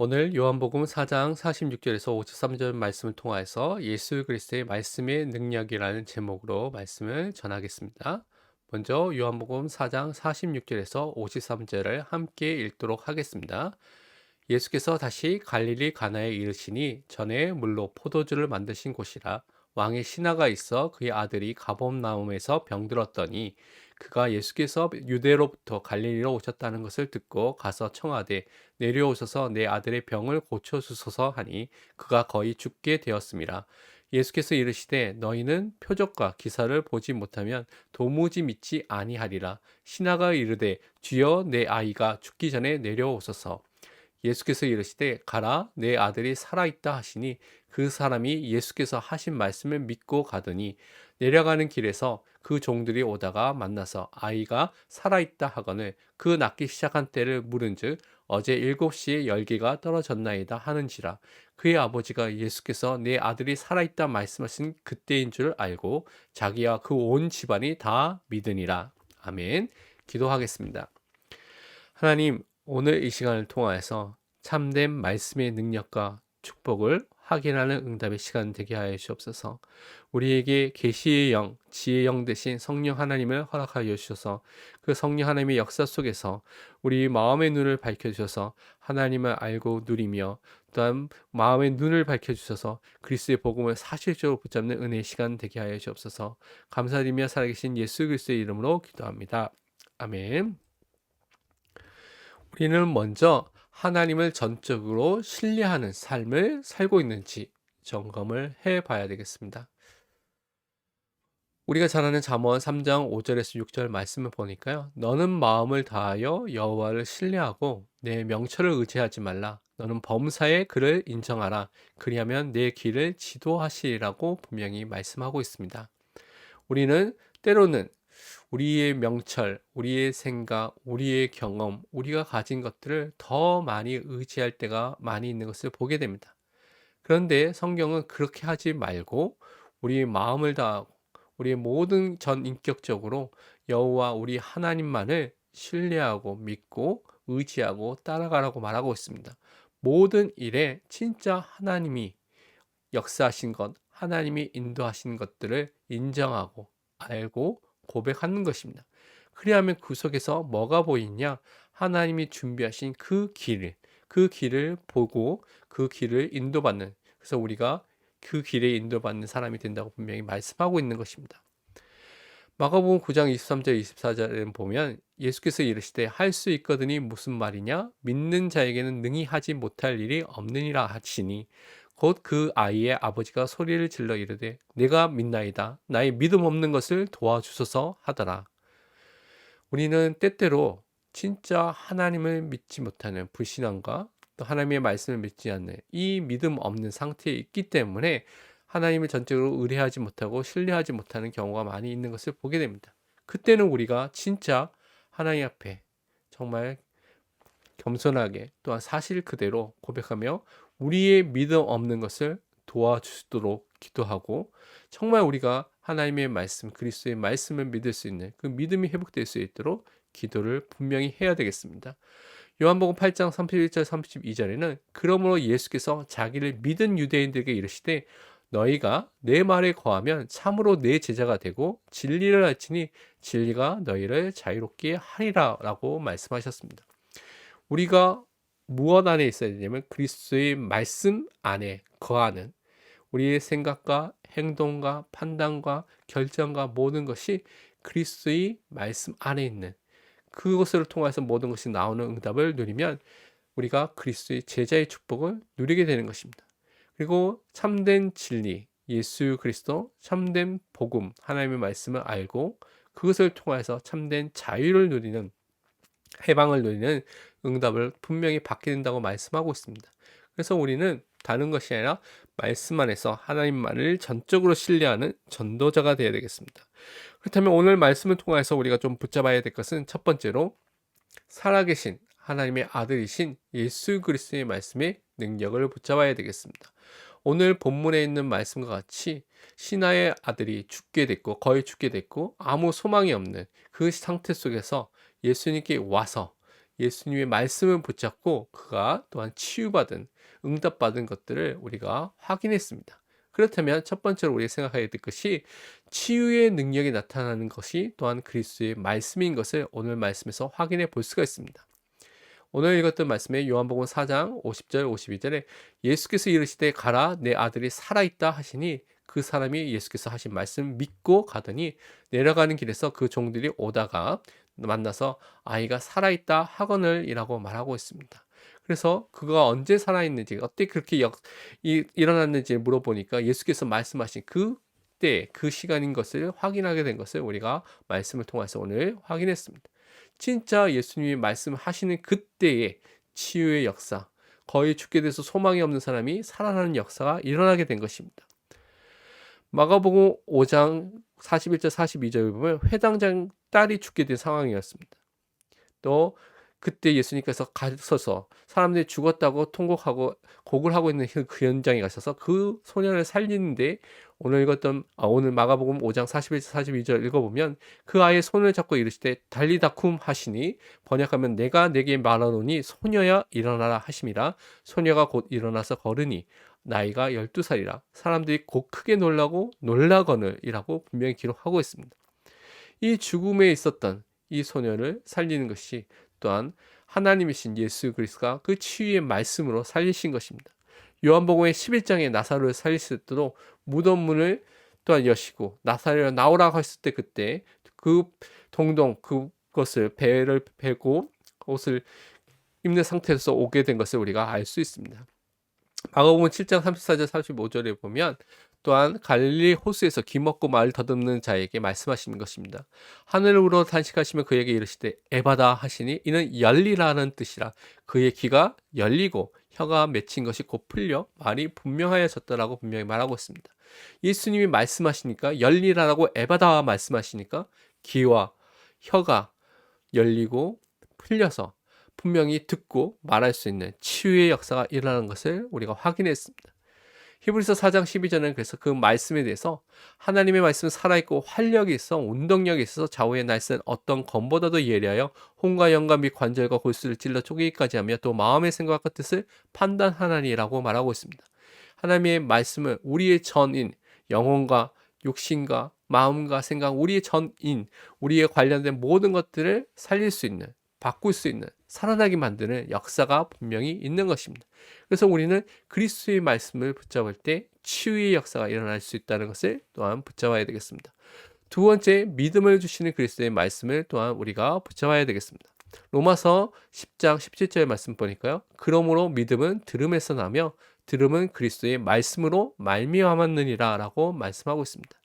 오늘 요한복음 4장 46절에서 53절 말씀을 통하여서 예수 그리스도의 말씀의 능력이라는 제목으로 말씀을 전하겠습니다. 먼저 요한복음 4장 46절에서 53절을 함께 읽도록 하겠습니다. 예수께서 다시 갈릴리 가나에 이르시니 전에 물로 포도주를 만드신 곳이라 왕의 신하가 있어 그의 아들이 가범나움에서 병들었더니 그가 예수께서 유대로부터 갈릴리로 오셨다는 것을 듣고 가서 청하되 내려오셔서 내 아들의 병을 고쳐 주소서 하니 그가 거의 죽게 되었습니다. 예수께서 이르시되 너희는 표적과 기사를 보지 못하면 도무지 믿지 아니하리라. 신하가 이르되 주여 내 아이가 죽기 전에 내려오소서. 예수께서 이르시되 가라 내 아들이 살아 있다 하시니 그 사람이 예수께서 하신 말씀을 믿고 가더니 내려가는 길에서 그 종들이 오다가 만나서 아이가 살아 있다 하거늘 그 낳기 시작한 때를 물은즉 어제 일곱 시에 열개가 떨어졌나이다 하는지라 그의 아버지가 예수께서 내 아들이 살아 있다 말씀하신 그때인 줄 알고 자기와 그 온 집안이 다 믿으니라. 아멘. 기도하겠습니다. 하나님 오늘 이 시간을 통하여서 참된 말씀의 능력과 축복을 확인하는 응답의 시간 되게 하여 주옵소서. 우리에게 계시의 영, 지혜의 영 대신 성령 하나님을 허락하여 주셔서 그 성령 하나님의 역사 속에서 우리 마음의 눈을 밝혀 주셔서 하나님을 알고 누리며 또한 마음의 눈을 밝혀 주셔서 그리스도의 복음을 사실적으로 붙잡는 은혜의 시간 되게 하여 주옵소서. 감사드리며 살아계신 예수 그리스도의 이름으로 기도합니다. 아멘. 우리는 먼저 하나님을 전적으로 신뢰하는 삶을 살고 있는지 점검을 해 봐야 되겠습니다. 우리가 잘 아는 잠언 3장 5절에서 6절 말씀을 보니까요. 너는 마음을 다하여 여호와를 신뢰하고 내 명철을 의지하지 말라. 너는 범사의 그를 인정하라. 그리하면 내 길을 지도하시리라고 분명히 말씀하고 있습니다. 우리는 때로는 우리의 명철, 우리의 생각, 우리의 경험, 우리가 가진 것들을 더 많이 의지할 때가 많이 있는 것을 보게 됩니다. 그런데 성경은 그렇게 하지 말고 우리의 마음을 다하고 우리의 모든 전 인격적으로 여호와 우리 하나님만을 신뢰하고 믿고 의지하고 따라가라고 말하고 있습니다. 모든 일에 진짜 하나님이 역사하신 것, 하나님이 인도하신 것들을 인정하고 알고 고백하는 것입니다. 그리하면 그 속에서 뭐가 보이냐? 하나님이 준비하신 그 길을, 그 길을 보고 그 길을 인도받는, 그래서 우리가 그 길에 인도받는 사람이 된다고 분명히 말씀하고 있는 것입니다. 마가복음 9장 23절 24절에 보면 예수께서 이르시되 할 수 있거든이 무슨 말이냐 믿는 자에게는 능히 하지 못할 일이 없느니라 하시니 곧 그 아이의 아버지가 소리를 질러 이르되 내가 믿나이다 나의 믿음 없는 것을 도와주소서 하더라. 우리는 때때로 진짜 하나님을 믿지 못하는 불신앙과 또 하나님의 말씀을 믿지 않는 이 믿음 없는 상태에 있기 때문에 하나님을 전적으로 의뢰하지 못하고 신뢰하지 못하는 경우가 많이 있는 것을 보게 됩니다. 그때는 우리가 진짜 하나님 앞에 정말 겸손하게 또한 사실 그대로 고백하며 우리의 믿음 없는 것을 도와주시도록 기도하고 정말 우리가 하나님의 말씀, 그리스도의 말씀을 믿을 수 있는 그 믿음이 회복될 수 있도록 기도를 분명히 해야 되겠습니다. 요한복음 8장 31절 32절에는 그러므로 예수께서 자기를 믿은 유대인들에게 이르시되 너희가 내 말에 거하면 참으로 내 제자가 되고 진리를 알지니 진리가 너희를 자유롭게 하리라라고 말씀하셨습니다. 우리가 무엇 안에 있어야 되냐면 그리스도의 말씀 안에 거하는 우리의 생각과 행동과 판단과 결정과 모든 것이 그리스도의 말씀 안에 있는 그것을 통해서 모든 것이 나오는 응답을 누리면 우리가 그리스도의 제자의 축복을 누리게 되는 것입니다. 그리고 참된 진리, 예수 그리스도, 참된 복음, 하나님의 말씀을 알고 그것을 통해서 참된 자유를 누리는 해방을 누리는 응답을 분명히 받게 된다고 말씀하고 있습니다. 그래서 우리는 다른 것이 아니라 말씀 안에서 하나님만을 전적으로 신뢰하는 전도자가 되어야 되겠습니다. 그렇다면 오늘 말씀을 통해서 우리가 좀 붙잡아야 될 것은 첫 번째로 살아계신 하나님의 아들이신 예수 그리스도의 말씀의 능력을 붙잡아야 되겠습니다. 오늘 본문에 있는 말씀과 같이 신하의 아들이 죽게 됐고 거의 죽게 됐고 아무 소망이 없는 그 상태 속에서 예수님께 와서 예수님의 말씀을 붙잡고 그가 또한 치유받은 응답받은 것들을 우리가 확인했습니다. 그렇다면 첫 번째로 우리가 생각해야 될 것이 치유의 능력이 나타나는 것이 또한 그리스도의 말씀인 것을 오늘 말씀에서 확인해 볼 수가 있습니다. 오늘 읽었던 말씀에 요한복음 4장 50절 52절에 예수께서 이르시되 가라 내 아들이 살아있다 하시니 그 사람이 예수께서 하신 말씀 믿고 가더니 내려가는 길에서 그 종들이 오다가 만나서 아이가 살아있다 하거늘이라고 말하고 있습니다. 그래서 그가 언제 살아있는지 어떻게 그렇게 역, 이, 일어났는지 물어보니까 예수께서 말씀하신 그 때 그 시간인 것을 확인하게 된 것을 우리가 말씀을 통해서 오늘 확인했습니다. 진짜 예수님이 말씀하시는 그때의 치유의 역사, 거의 죽게 돼서 소망이 없는 사람이 살아나는 역사가 일어나게 된 것입니다. 마가복음 5장 41절 42절을 보면 회당장 딸이 죽게 된 상황이었습니다. 또 그때 예수님께서 가서서 사람들이 죽었다고 통곡하고 곡을 하고 있는 그 현장에 가셔서 그 소년을 살리는데 오늘 읽었던 아, 오늘 마가복음 5장 41절 42절 읽어보면 그 아이의 손을 잡고 이르시되 달리다쿰 하시니 번역하면 내가 내게 말하노니 소녀야 일어나라 하심이라 소녀가 곧 일어나서 걸으니 나이가 12살이라 사람들이 곧 크게 놀라고 놀라거늘이라고 분명히 기록하고 있습니다. 이 죽음에 있었던 이 소녀를 살리는 것이 또한 하나님이신 예수 그리스도가 그 치유의 말씀으로 살리신 것입니다. 요한복음의 11장에 나사로를 살리실 때도 무덤 문을 또한 여시고 나사로를 나오라고 했을 때 그때 그 동동 그것을 배를 베고 옷을 입는 상태에서 오게 된 것을 우리가 알 수 있습니다. 마가복음 7장 34절 35절에 보면 또한 갈릴리 호수에서 기 먹고 말 더듬는 자에게 말씀하시는 것입니다. 하늘으로 단식하시면 그에게 이르시되 에바다 하시니 이는 열리라는 뜻이라 그의 귀가 열리고 혀가 맺힌 것이 곧 풀려 말이 분명하여졌다라고 분명히 말하고 있습니다. 예수님이 말씀하시니까 열리라라고 에바다 말씀하시니까 귀와 혀가 열리고 풀려서 분명히 듣고 말할 수 있는 치유의 역사가 일어나는 것을 우리가 확인했습니다. 히브리서 4장 12절은 그래서 그 말씀에 대해서 하나님의 말씀은 살아있고 활력이 있어 운동력이 있어서 좌우의 날선 어떤 검보다도 예리하여 혼과 영감 및 관절과 골수를 찔러 쪼개기까지 하며 또 마음의 생각과 뜻을 판단하나니라고 말하고 있습니다. 하나님의 말씀은 우리의 전인 영혼과 육신과 마음과 생각, 우리의 전인, 우리에 관련된 모든 것들을 살릴 수 있는, 바꿀 수 있는, 살아나게 만드는 역사가 분명히 있는 것입니다. 그래서 우리는 그리스도의 말씀을 붙잡을 때 치유의 역사가 일어날 수 있다는 것을 또한 붙잡아야 되겠습니다. 두 번째, 믿음을 주시는 그리스도의 말씀을 또한 우리가 붙잡아야 되겠습니다. 로마서 10장 17절 말씀 보니까요. 그러므로 믿음은 들음에서 나며 들음은 그리스도의 말씀으로 말미암았느니라 라고 말씀하고 있습니다.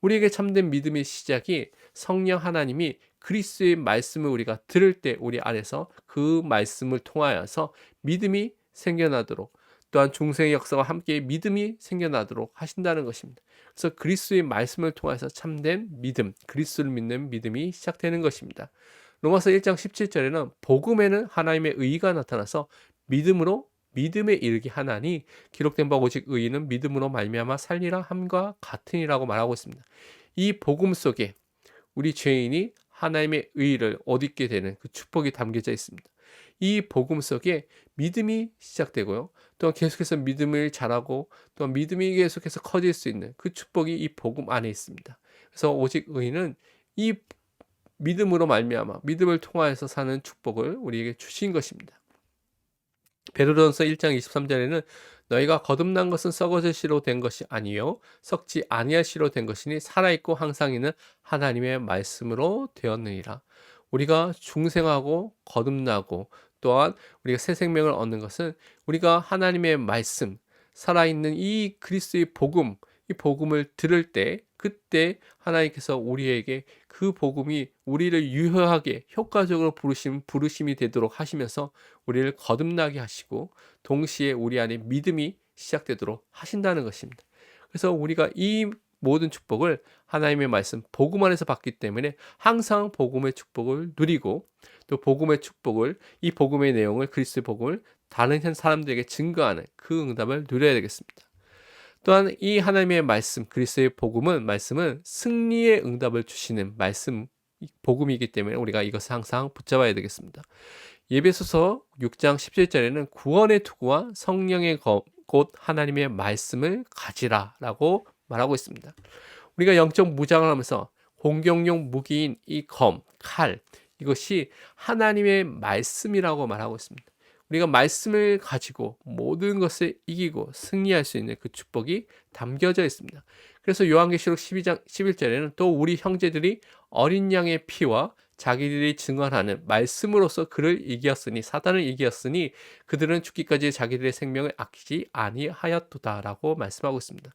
우리에게 참된 믿음의 시작이 성령 하나님이 그리스도의 말씀을 우리가 들을 때 우리 안에서 그 말씀을 통하여서 믿음이 생겨나도록 또한 중생의 역사와 함께 믿음이 생겨나도록 하신다는 것입니다. 그래서 그리스도의 말씀을 통해서 참된 믿음, 그리스도를 믿는 믿음이 시작되는 것입니다. 로마서 1장 17절에는 복음에는 하나님의 의가 나타나서 믿음으로 믿음에 이르게 하나니 기록된 바 오직 의인은 믿음으로 말미암아 살리라 함과 같으니라고 말하고 있습니다. 이 복음 속에 우리 죄인이 하나님의 의를 얻게 되는 그 축복이 담겨져 있습니다. 이 복음 속에 믿음이 시작되고요. 또 계속해서 믿음을 잘하고 또 믿음이 계속해서 커질 수 있는 그 축복이 이 복음 안에 있습니다. 그래서 오직 의인은 이 믿음으로 말미암아 믿음을 통하여서 사는 축복을 우리에게 주신 것입니다. 베드로전서 1장 23절에는 너희가 거듭난 것은 썩어질 씨로 된 것이 아니요 썩지 아니할 씨로 된 것이니 살아 있고 항상 있는 하나님의 말씀으로 되었느니라. 우리가 중생하고 거듭나고 또한 우리가 새 생명을 얻는 것은 우리가 하나님의 말씀, 살아 있는 이 그리스도의 복음, 이 복음을 들을 때 그때 하나님께서 우리에게 그 복음이 우리를 유효하게 효과적으로 부르심 부르심이 되도록 하시면서 우리를 거듭나게 하시고 동시에 우리 안에 믿음이 시작되도록 하신다는 것입니다. 그래서 우리가 이 모든 축복을 하나님의 말씀 복음 안에서 받기 때문에 항상 복음의 축복을 누리고 또 복음의 축복을 이 복음의 내용을 그리스도의 복음을 다른 사람들에게 증거하는 그 응답을 누려야 되겠습니다. 또한 이 하나님의 말씀 그리스도의 복음은 말씀은 승리의 응답을 주시는 말씀 복음이기 때문에 우리가 이것을 항상 붙잡아야 되겠습니다. 예배소서 6장 17절에는 구원의 투구와 성령의 검, 곧 하나님의 말씀을 가지라라고 말하고 있습니다. 우리가 영적 무장을 하면서 공격용 무기인 이 검, 칼 이것이 하나님의 말씀이라고 말하고 있습니다. 우리가 말씀을 가지고 모든 것을 이기고 승리할 수 있는 그 축복이 담겨져 있습니다. 그래서 요한계시록 12장 11절에는 또 우리 형제들이 어린 양의 피와 자기들이 증언하는 말씀으로서 그를 이겼으니 사단을 이겼으니 그들은 죽기까지 자기들의 생명을 아끼지 아니하였도다라고 말씀하고 있습니다.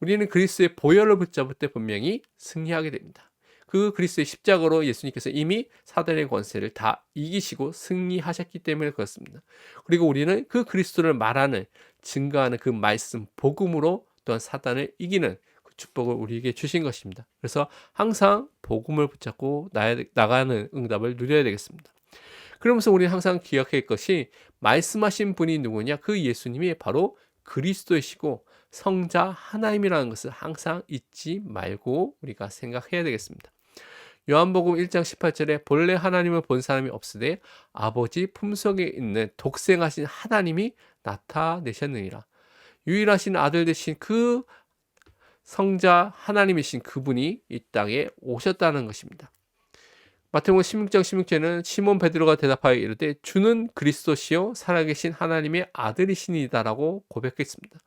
우리는 그리스도의 보혈을 붙잡을 때 분명히 승리하게 됩니다. 그 그리스도의 십자가로 예수님께서 이미 사단의 권세를 다 이기시고 승리하셨기 때문에 그렇습니다. 그리고 우리는 그 그리스도를 말하는 증거하는 그 말씀 복음으로 또한 사단을 이기는 그 축복을 우리에게 주신 것입니다. 그래서 항상 복음을 붙잡고 나가는 응답을 누려야 되겠습니다. 그러면서 우리는 항상 기억할 것이 말씀하신 분이 누구냐? 그 예수님이 바로 그리스도이시고 성자 하나님이라는 것을 항상 잊지 말고 우리가 생각해야 되겠습니다. 요한복음 1장 18절에 본래 하나님을 본 사람이 없으되 아버지 품속에 있는 독생하신 하나님이 나타내셨느니라. 유일하신 아들 되신 그 성자 하나님이신 그분이 이 땅에 오셨다는 것입니다. 마태복음 16장 16절에는 시몬 베드로가 대답하여 이르되 주는 그리스도시요 살아계신 하나님의 아들이시니다라고 고백했습니다.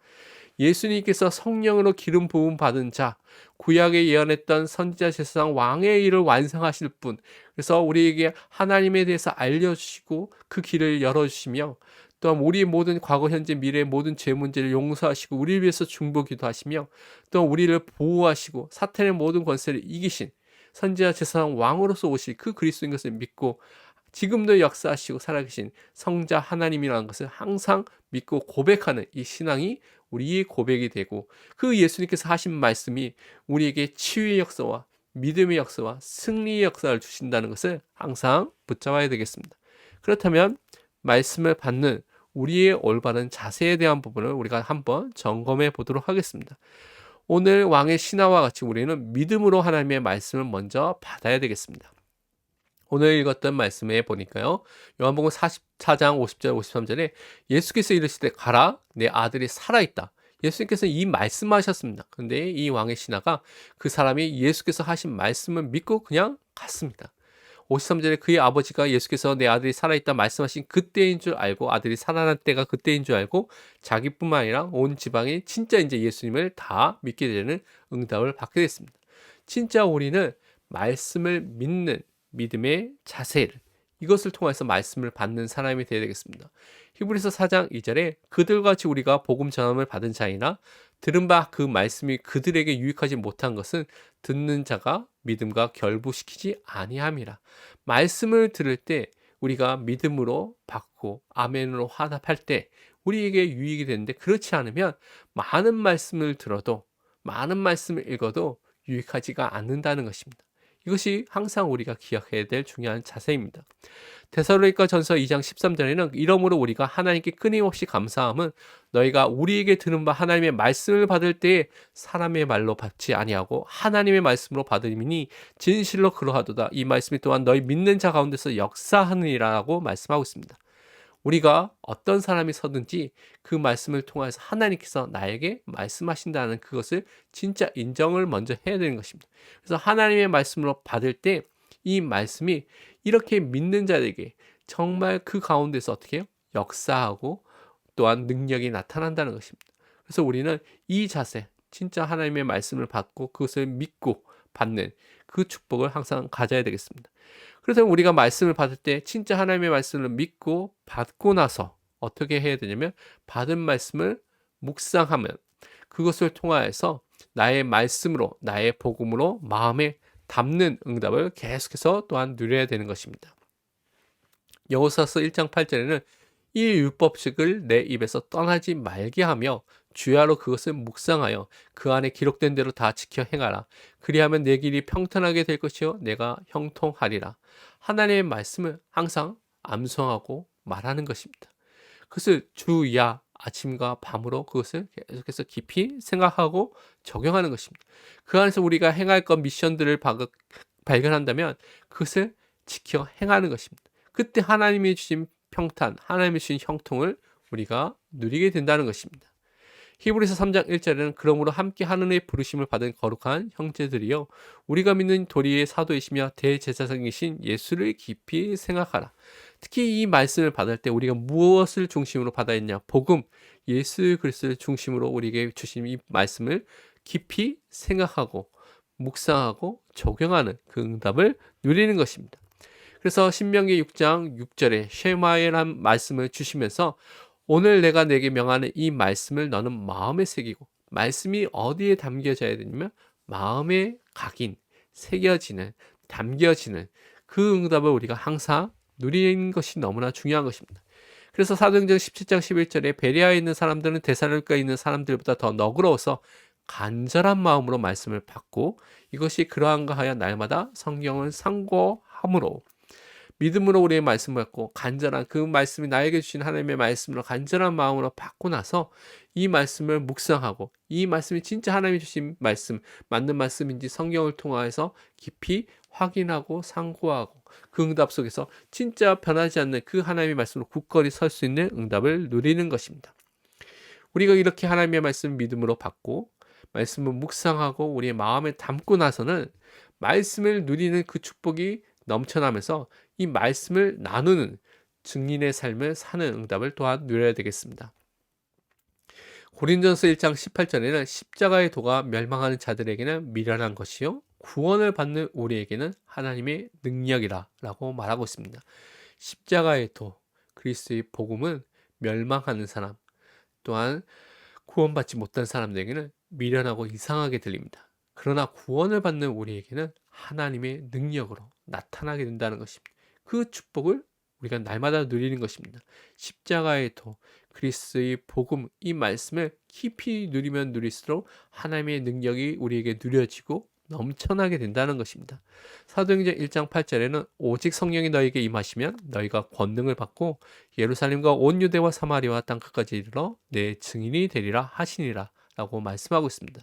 예수님께서 성령으로 기름 부음 받은 자, 구약에 예언했던 선지자 제사장 왕의 일을 완성하실 분. 그래서 우리에게 하나님에 대해서 알려주시고 그 길을 열어주시며 또한 우리의 모든 과거, 현재, 미래의 모든 죄 문제를 용서하시고 우리를 위해서 중보기도 하시며 또 우리를 보호하시고 사탄의 모든 권세를 이기신 선지자 제사장 왕으로서 오실 그 그리스도인 것을 믿고 지금도 역사하시고 살아계신 성자 하나님이라는 것을 항상 믿고 고백하는 이 신앙이 우리의 고백이 되고 그 예수님께서 하신 말씀이 우리에게 치유의 역사와 믿음의 역사와 승리의 역사를 주신다는 것을 항상 붙잡아야 되겠습니다. 그렇다면 말씀을 받는 우리의 올바른 자세에 대한 부분을 우리가 한번 점검해 보도록 하겠습니다. 오늘 왕의 신하와 같이 우리는 믿음으로 하나님의 말씀을 먼저 받아야 되겠습니다. 오늘 읽었던 말씀에 보니까요. 요한복음 44장 50절 53절에 예수께서 이르시되 가라 내 아들이 살아 있다. 예수님께서 이 말씀하셨습니다. 근데 이 왕의 신하가 그 사람이 예수께서 하신 말씀을 믿고 그냥 갔습니다. 53절에 그의 아버지가 예수께서 내 아들이 살아있다 말씀하신 그때인 줄 알고 아들이 살아난 때가 그때인 줄 알고 자기뿐만 아니라 온 지방이 진짜 이제 예수님을 다 믿게 되는 응답을 받게 됐습니다. 진짜 우리는 말씀을 믿는 믿음의 자세를 이것을 통해서 말씀을 받는 사람이 되어야 되겠습니다. 히브리서 4장 2절에 그들같이 우리가 복음 전함을 받은 자이나 들은 바 그 말씀이 그들에게 유익하지 못한 것은 듣는 자가 믿음과 결부시키지 아니함이라. 말씀을 들을 때 우리가 믿음으로 받고 아멘으로 화답할 때 우리에게 유익이 되는데 그렇지 않으면 많은 말씀을 들어도 많은 말씀을 읽어도 유익하지가 않는다는 것입니다. 이것이 항상 우리가 기억해야 될 중요한 자세입니다. 데살로니가 전서 2장 13절에는 이러므로 우리가 하나님께 끊임없이 감사함은 너희가 우리에게 들은 바 하나님의 말씀을 받을 때에 사람의 말로 받지 아니하고 하나님의 말씀으로 받으니 진실로 그러하도다. 이 말씀이 또한 너희 믿는 자 가운데서 역사하느니라고 말씀하고 있습니다. 우리가 어떤 사람이 서든지 그 말씀을 통해서 하나님께서 나에게 말씀하신다는 그것을 진짜 인정을 먼저 해야 되는 것입니다. 그래서 하나님의 말씀으로 받을 때 이 말씀이 이렇게 믿는 자에게 정말 그 가운데서 어떻게 해요? 역사하고 또한 능력이 나타난다는 것입니다. 그래서 우리는 이 자세, 진짜 하나님의 말씀을 받고 그것을 믿고 받는 그 축복을 항상 가져야 되겠습니다. 그래서 우리가 말씀을 받을 때 진짜 하나님의 말씀을 믿고 받고 나서 어떻게 해야 되냐면 받은 말씀을 묵상하면 그것을 통하여서 나의 말씀으로 나의 복음으로 마음에 담는 응답을 계속해서 또한 누려야 되는 것입니다. 여호사서 1장 8절에는 이 율법식을 내 입에서 떠나지 말게 하며 주야로 그것을 묵상하여 그 안에 기록된 대로 다 지켜 행하라. 그리하면 내 길이 평탄하게 될 것이요 내가 형통하리라. 하나님의 말씀을 항상 암송하고 말하는 것입니다. 그것을 주야 아침과 밤으로 그것을 계속해서 깊이 생각하고 적용하는 것입니다. 그 안에서 우리가 행할 것 미션들을 발견한다면 그것을 지켜 행하는 것입니다. 그때 하나님이 주신 평탄, 하나님이 주신 형통을 우리가 누리게 된다는 것입니다. 히브리서 3장 1절에는 그러므로 함께 하늘의 부르심을 받은 거룩한 형제들이여 우리가 믿는 도리의 사도이시며 대제사장이신 예수를 깊이 생각하라. 특히 이 말씀을 받을 때 우리가 무엇을 중심으로 받아야 했냐? 복음, 예수 그리스도를 중심으로 우리에게 주신 이 말씀을 깊이 생각하고 묵상하고 적용하는 그 응답을 누리는 것입니다. 그래서 신명기 6장 6절에 쉐마에란 말씀을 주시면서 오늘 내가 내게 명하는 이 말씀을 너는 마음에 새기고 말씀이 어디에 담겨져야 되냐면 마음에 각인, 새겨지는, 담겨지는 그 응답을 우리가 항상 누리는 것이 너무나 중요한 것입니다. 그래서 사도행전 17장 11절에 베리아에 있는 사람들은 데살로니가에 있는 사람들보다 더 너그러워서 간절한 마음으로 말씀을 받고 이것이 그러한가 하여 날마다 성경을 상고함으로 믿음으로 우리의 말씀을 받고 간절한 그 말씀이 나에게 주신 하나님의 말씀으로 간절한 마음으로 받고 나서 이 말씀을 묵상하고 이 말씀이 진짜 하나님이 주신 말씀 맞는 말씀인지 성경을 통하여서 깊이 확인하고 상고하고 그 응답 속에서 진짜 변하지 않는 그 하나님의 말씀으로 굳건히 설 수 있는 응답을 누리는 것입니다. 우리가 이렇게 하나님의 말씀 믿음으로 받고 말씀을 묵상하고 우리의 마음에 담고 나서는 말씀을 누리는 그 축복이 넘쳐나면서 이 말씀을 나누는 증인의 삶을 사는 응답을 또한 누려야 되겠습니다. 고린전서 1장 18절에는 십자가의 도가 멸망하는 자들에게는 미련한 것이요 구원을 받는 우리에게는 하나님의 능력이라라고 말하고 있습니다. 십자가의 도 그리스도의 복음은 멸망하는 사람 또한 구원받지 못한 사람들에게는 미련하고 이상하게 들립니다. 그러나 구원을 받는 우리에게는 하나님의 능력으로 나타나게 된다는 것입니다. 그 축복을 우리가 날마다 누리는 것입니다. 십자가의 도, 그리스의 복음, 이 말씀을 깊이 누리면 누릴수록 하나님의 능력이 우리에게 누려지고 넘쳐나게 된다는 것입니다. 사도행전 1장 8절에는 오직 성령이 너에게 임하시면 너희가 권능을 받고 예루살렘과 온 유대와 사마리아와 땅 끝까지 이르러 내 증인이 되리라 하시니라 라고 말씀하고 있습니다.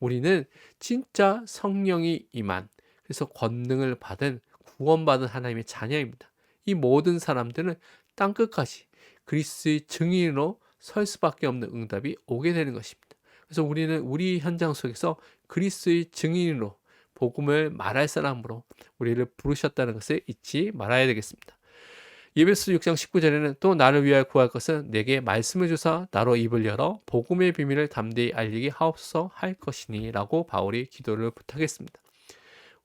우리는 진짜 성령이 임한 그래서 권능을 받은 구원받은 하나님의 자녀입니다. 이 모든 사람들은 땅 끝까지 그리스의 증인으로 설 수밖에 없는 응답이 오게 되는 것입니다. 그래서 우리는 우리 현장 속에서 그리스의 증인으로 복음을 말할 사람으로 우리를 부르셨다는 것을 잊지 말아야 되겠습니다. 예배수 6장 19절에는 또 나를 위하여 구할 것은 내게 말씀을 주사 나로 입을 열어 복음의 비밀을 담대히 알리게 하옵소서 할 것이니라고 바울이 기도를 부탁했습니다.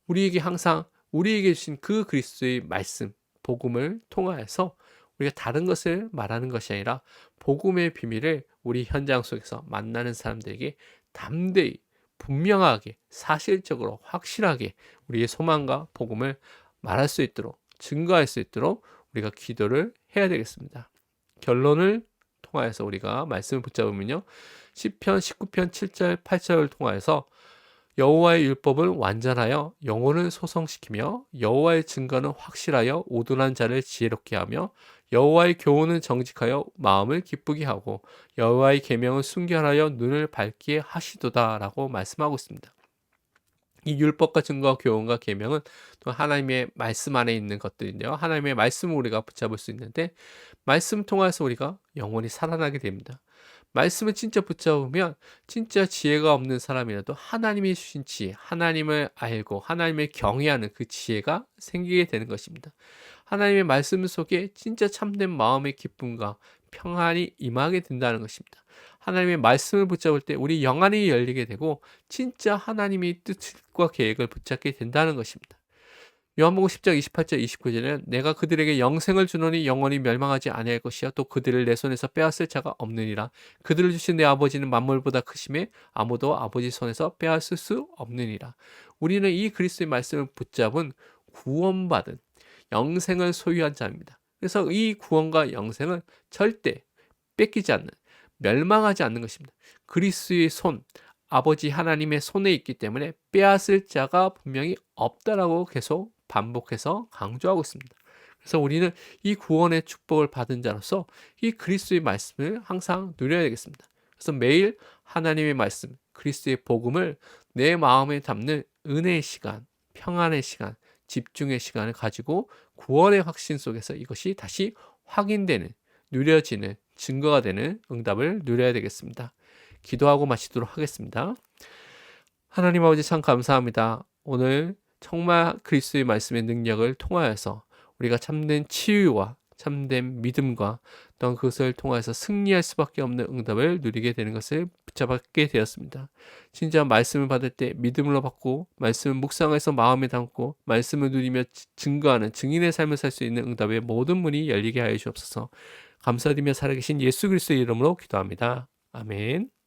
우리에게 항상 우리에게 주신 그 그리스도의 말씀, 복음을 통하여서 우리가 다른 것을 말하는 것이 아니라 복음의 비밀을 우리 현장 속에서 만나는 사람들에게 담대히 분명하게 사실적으로 확실하게 우리의 소망과 복음을 말할 수 있도록 증거할 수 있도록 우리가 기도를 해야 되겠습니다. 결론을 통하여서 우리가 말씀을 붙잡으면요. 10편 19편 7절 8절을 통하여서 여호와의 율법을 완전하여 영혼을 소성시키며 여호와의 증거는 확실하여 오둔한 자를 지혜롭게 하며 여호와의 교훈은 정직하여 마음을 기쁘게 하고 여호와의 계명은 순결하여 눈을 밝게 하시도다라고 말씀하고 있습니다. 이 율법과 증거와 교훈과 계명은 또 하나님의 말씀 안에 있는 것들인데요. 하나님의 말씀을 우리가 붙잡을 수 있는데 말씀 통해서 우리가 영원히 살아나게 됩니다. 말씀을 진짜 붙잡으면 진짜 지혜가 없는 사람이라도 하나님이 주신 지혜, 하나님을 알고 하나님을 경외하는 그 지혜가 생기게 되는 것입니다. 하나님의 말씀 속에 진짜 참된 마음의 기쁨과 평안이 임하게 된다는 것입니다. 하나님의 말씀을 붙잡을 때 우리 영안이 열리게 되고 진짜 하나님의 뜻과 계획을 붙잡게 된다는 것입니다. 요한복음 10장 28절 29절에는 내가 그들에게 영생을 주노니 영원히 멸망하지 아니할 것이요 또 그들을 내 손에서 빼앗을 자가 없느니라 그들을 주신 내 아버지는 만물보다 크심에 아무도 아버지 손에서 빼앗을 수 없느니라 우리는 이 그리스도의 말씀을 붙잡은 구원받은 영생을 소유한 자입니다. 그래서 이 구원과 영생은 절대 뺏기지 않는 멸망하지 않는 것입니다. 그리스의 손, 아버지 하나님의 손에 있기 때문에 빼앗을 자가 분명히 없다라고 계속 반복해서 강조하고 있습니다. 그래서 우리는 이 구원의 축복을 받은 자로서 이 그리스도의 말씀을 항상 누려야 되겠습니다. 그래서 매일 하나님의 말씀, 그리스도의 복음을 내 마음에 담는 은혜의 시간, 평안의 시간, 집중의 시간을 가지고 구원의 확신 속에서 이것이 다시 확인되는, 누려지는, 증거가 되는 응답을 누려야 되겠습니다. 기도하고 마치도록 하겠습니다. 하나님 아버지 참 감사합니다. 오늘 정말 그리스도의 말씀의 능력을 통하여서 우리가 참된 치유와 참된 믿음과 또한 그것을 통해서 승리할 수밖에 없는 응답을 누리게 되는 것을 붙잡게 되었습니다. 진짜 말씀을 받을 때 믿음으로 받고 말씀을 묵상해서 마음에 담고 말씀을 누리며 증거하는 증인의 삶을 살 수 있는 응답의 모든 문이 열리게 하여 주옵소서. 감사드리며 살아계신 예수 그리스도의 이름으로 기도합니다. 아멘.